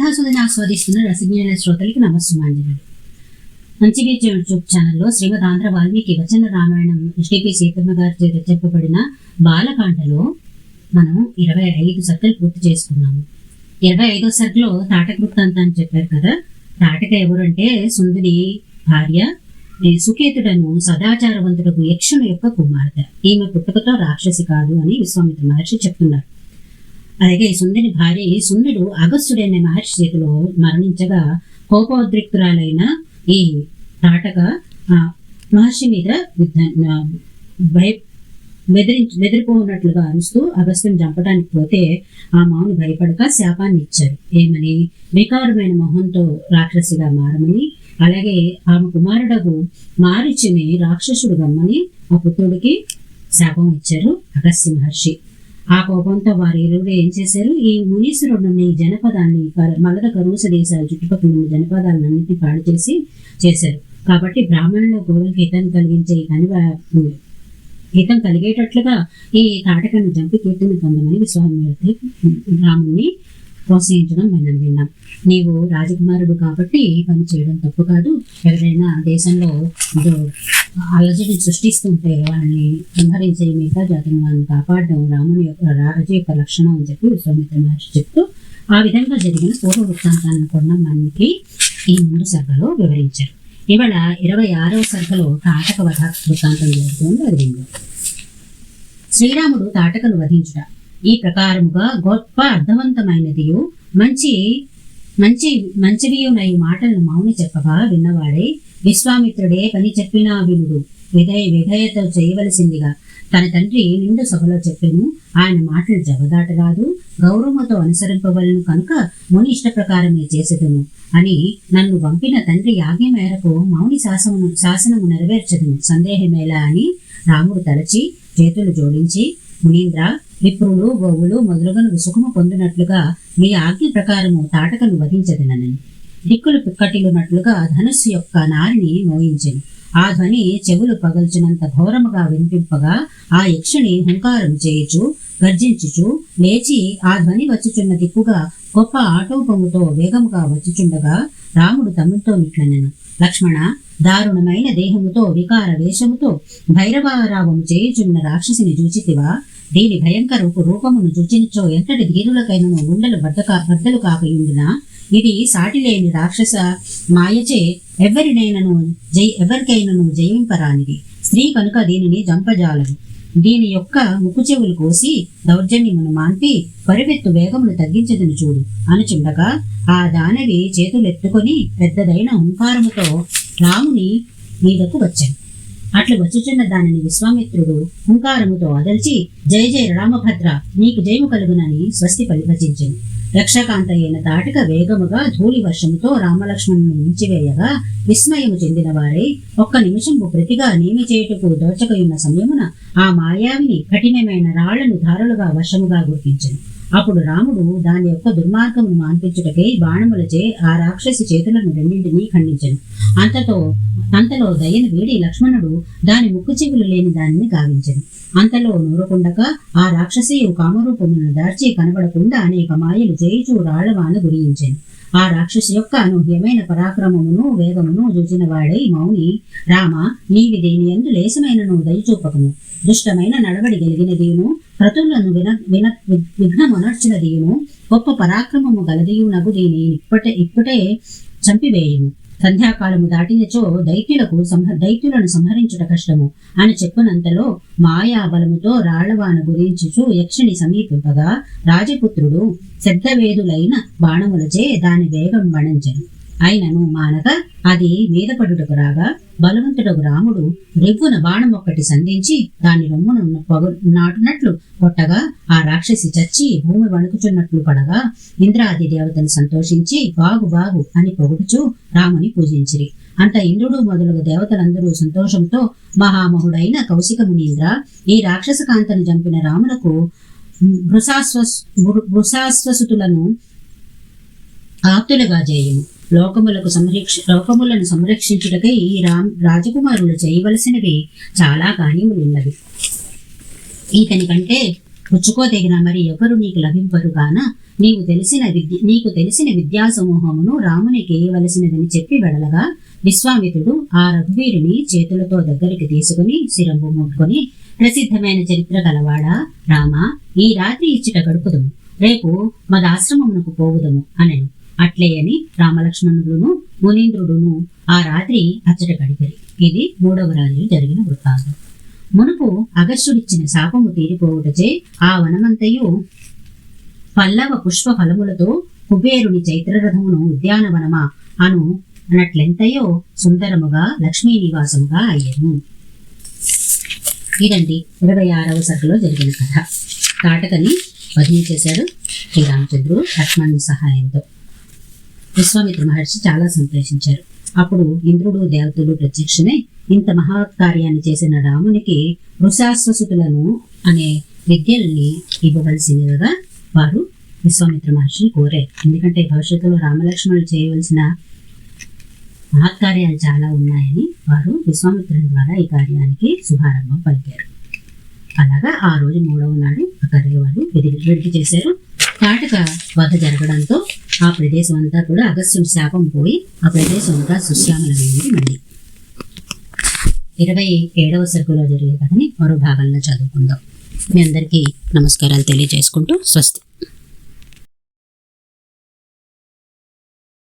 కథాసుదని ఆస్వాదిస్తున్న రసజ్ఞాన శ్రోతలకు నమస్సుమాంజలి మంచి beach YouTube ఛానల్లో శ్రీమద్ ఆంధ్ర వాల్మీకి వచన రామాయణం ఎస్టిపి సీతమ్మ గారి చేత చెప్పబడిన బాలకాండలో మనం ఇరవై ఐదు సర్కిల్ పూర్తి చేసుకున్నాము. ఇరవై ఐదో సర్కలో తాటక అని చెప్పారు కదా. తాటక ఎవరంటే సుందరి భార్య సుకేతుడను సదాచారవంతుడకు యక్షుని యొక్క కుమార్తె. ఈమె పుట్టుకతో రాక్షసి కాదు అని విశ్వామిత్ర మహర్షి చెప్తున్నారు. అలాగే సుందరి భార్య సుందరుడు సుందుడు అగస్త్యుడైన మహర్షి చేతిలో మరణించగా కోపోద్రిక్తురాలైన ఈ తాటక ఆ, మహర్షి మీద యుద్ధ- భయ బెదిరించి బెదిరిపోనట్లుగా అరుస్తూ అగస్త్యం చంపడానికి పోతే ఆ మామను భయపడక శాపాన్ని ఇచ్చారు. ఏమని? వికారమైన మొహంతో రాక్షసిగా మారమని అలాగే ఆమె కుమారుడకు మారిచిని రాక్షసుడు గమ్మని ఆ పుత్రుడికి శాపం ఇచ్చారు అగస్త్య మహర్షి. ఆ కోపంతో వారి ఇరువురు ఏం చేశారు. ఈ మునీశ్వరుడు ఈ జనపదాన్ని మలద మగధ కరుస దేశాల చుట్టుపక్కల ఉన్న జనపదాలన్నింటినీ పాడు చేసి చేశారు. కాబట్టి బ్రాహ్మణుల గోవులకు హితం కలిగించే ఈ కనివ హితం కలిగేటట్లుగా ఈ తాటకను చంపి కీర్తిని పొందమని విశ్వామిత్రుడు రాముణ్ణి ప్రోత్సహించడం మనం విన్నాం. నీవు రాజకుమారుడు కాబట్టి పని చేయడం తప్పు కాదు. ఎవరైనా దేశంలో ఇదో అలజడి సృష్టిస్తుంటే వాళ్ళని సంహరించే మిగతా జాతిని వాళ్ళని కాపాడడం రాముని యొక్క రాజు యొక్క లక్షణం అని చెప్పి విశ్వామిత్ర మహర్షి చెప్తూ ఆ విధంగా జరిగిన పూర్వ వృత్తాంతాలను కూడా మనకి ఈ ముందు సభలో వివరించారు. ఇవాళ ఇరవై ఆరవ సభలో తాటక వధ వృత్తాంతం జరుగుతుంది. అది శ్రీరాముడు తాటకను వధించుట. ఈ ప్రకారముగా గొప్ప అర్థవంతమైనదియు. మంచి మంచి మంచివియునై మాటలను మౌని చెప్పగా విన్నవాడే. విశ్వామిత్రుడే పని చెప్పినా వినుడు. విధేయ విధేయత చేయవలసిందిగా. తన తండ్రి నిండు సభలో చెప్పెను. ఆయన మాటలు జవదాటరాదు. గౌరవముతో అనుసరింపవలను కనుక ముని ఇష్ట ప్రకారమే చేసేదను అని నన్ను పంపిన తండ్రి ఆజ్ఞ మేరకు మౌని శాసనము శాసనము నెరవేర్చదును. సందేహమేలా అని రాముడు తలచి చేతులు జోడించి మునీంద్ర విప్రులు గోవులు మొదలుగను సుఖము పొందినట్లుగా మీ ఆజ్ఞ ప్రకారము తాటకను వధించదనని. దిక్కులు పిక్కటిలున్నట్లుగా ధనుస్సు యొక్క నారిని మోయించెను. ఆ ధ్వని చెవులు పగల్చినంత ఘోరముగా వినిపింపగా ఆ యక్షుని హుంకారం చేయుచు గర్జించుచు లేచి ఆ ధ్వని వచ్చుచున్న దిక్కుగా గొప్ప ఆటోపముతో వేగముగా వచ్చుచుండగా రాముడు తమ్ముతో నిట్లనెను. లక్ష్మణ దారుణమైన దేహముతో వికార వేషముతో భైరవారావము చేయుచున్న రాక్షసిని చూచితివా? దీని భయంకర రూపమును చూచినచో ఎంతటి ధీరులకైనను గుండెలు బద్దక బద్దలు కాకయుండునా? ఇది సాటిలేని రాక్షస మాయచే ఎవరినైనను జై ఎవరికైనను జయింపరానిది. స్త్రీ కనుక దీనిని జంపజాలదు. దీని యొక్క ముక్కు చెవులు కోసి దౌర్జన్యమును మాన్పి పరివెత్తు వేగమును తగ్గించదని చూడు. అనుచుండగా ఆ దానవి చేతులెత్తుకొని పెద్దదైన హుంకారముతో రాముని మీదకు వచ్చాను. అట్లు వచ్చుచున్న దానిని విశ్వామిత్రుడు హుంకారముతో అదల్చి జయ జయ రామభద్ర నీకు జయము కలుగునని స్వస్తి పరిభజించెను. రక్షకాంత అయిన తాటిక వేగముగా ధూళి వర్షముతో రామలక్ష్మణుని మించివేయగా విస్మయము చెందిన వారై ఒక్క నిమిషము ప్రతిగా నేమి చేయుటకు దోచకయున్న సమయమున ఆ మాయావిని కఠినమైన రాళ్ళను ధారలుగా వర్షముగా గుర్తించను. అప్పుడు రాముడు దాని యొక్క దుర్మార్గమును మాన్పించుటకై బాణములచే ఆ రాక్షసి చేతులను రెండింటినీ ఖండించను. అంతతో అంతలో దయను వేడి లక్ష్మణుడు దాని ముక్కు చెవులు లేని దానిని గావించను. అంతలో నూరుకుండక ఆ రాక్షసియు కామరూపమును దార్చి కనబడకుండా అనేక మాయలు చేయుచు రాళ్ళవాన గురించెను ఆ రాక్షసి యొక్క అనూహ్యమైన పరాక్రమమును వేగమును చూచిన వాడై మౌని రామ నీవి దేని ఎందు లేశమైనను దయచూపకము. దుష్టమైన నడవడి గలిగినదియును క్రతులను విన విన విఘ్నమునర్చినదియును గొప్ప పరాక్రమము గలదియు నగు దీని ఇప్పటే ఇప్పుడే చంపివేయును సంధ్యాకాలము దాటినచో దైత్యులకు సంహ దైత్యులను సంహరించుట కష్టము. అని చెప్పినంతలో మాయాబలముతో రాళ్ళవాన గురించుచు యక్షిని సమీపింపగా రాజపుత్రుడు శబ్దవేదులైన బాణములచే దాని వేగం వణించను. అయినను మానక అది మీద పడుటకు రాగా బలవంతుడకు రాముడు రెవ్వున బాణం ఒక్కటి సంధించి దాని రొమ్మును పొగ నాటునట్లు కొట్టగా ఆ రాక్షసి చచ్చి భూమి వణుకుచున్నట్లు పడగా ఇంద్రాది దేవతను సంతోషించి బాగు బాగు అని పొగుడుచు రాముని పూజించిరి. అంత ఇంద్రుడు మొదలగు దేవతలందరూ సంతోషంతో మహామహుడైన కౌశిక మునీంద్ర ఈ రాక్షస కాంతను చంపిన రాములకు భృసాశ్వ భృసాస్వసుతులను ఆప్తులుగా చేయము లోకములకు సంరక్ష లోకములను సంరక్షించుటకై ఈ రామ్ రాజకుమారులు చేయవలసినవి చాలా కార్యములున్నవి ఇతని కంటే పుచ్చుకోదగిన మరి ఎవరు నీకు లభింపరు గాన నీవు తెలిసిన విద్య నీకు తెలిసిన విద్యా సమూహమును రామునికి ఇవ్వవలసినదని చెప్పి వెడలగా విశ్వామిత్రుడు ఆ రఘువీరుని చేతులతో దగ్గరికి తీసుకుని శిరంబు ముట్టుకొని ప్రసిద్ధమైన చరిత్ర గలవాడా? రామ ఈ రాత్రి ఇచ్చిట గడుపుదము. రేపు మదాశ్రమమునకు పోవుదము అనను. అట్లే అని రామలక్ష్మణుడును మునీంద్రుడును ఆ రాత్రి అచ్చట గడిపిరి. ఇది మూడవ రాత్రి జరిగిన వృత్తాంతం. మునుపు అగస్యుడిచ్చిన శాపము తీరిపోవుటచే ఆ వనమంతయు పల్లవ పుష్ప ఫలములతో కుబేరుని చైత్రరథమును ఉద్యానవనమా అను అన్నట్లెంతయో సుందరముగా లక్ష్మీ నివాసముగా అయ్యను. ఇదండి ఇరవై ఆరవ సభలో జరిగిన కథ. కాటకని వధించేశాడు శ్రీరామచంద్రుడు లక్ష్మణుని సహాయంతో. విశ్వామిత్ర మహర్షి చాలా సంతోషించారు. అప్పుడు ఇంద్రుడు దేవతలు ప్రత్యక్షమై ఇంత మహత్కార్యాన్ని చేసిన రామునికి వృషాశ్వసుతులను అనే విద్యల్ని ఇవ్వవలసినదిగా వారు విశ్వామిత్ర మహర్షిని కోరారు. ఎందుకంటే భవిష్యత్తులో రామలక్ష్మణులు చేయవలసిన మహత్కార్యాలు చాలా ఉన్నాయని వారు విశ్వామిత్రుని ద్వారా ఈ కార్యానికి శుభారంభం పలికారు. అలాగా ఆ రోజు మూడవ నాడు ఆ కర్రీ వాళ్ళు విధి చేశారు. కాటక వధ జరగడంతో ఆ ప్రదేశం అంతా కూడా అగస్త్యుడి శాపం పోయి ఆ ప్రదేశం అంతా సుశ్యామలమైనది మళ్ళీ. ఇరవై ఏడవ సరుకులో జరిగే కథని మరో భాగంలో చదువుకుందాం. మీ అందరికీ నమస్కారాలు తెలియజేసుకుంటూ స్వస్తి.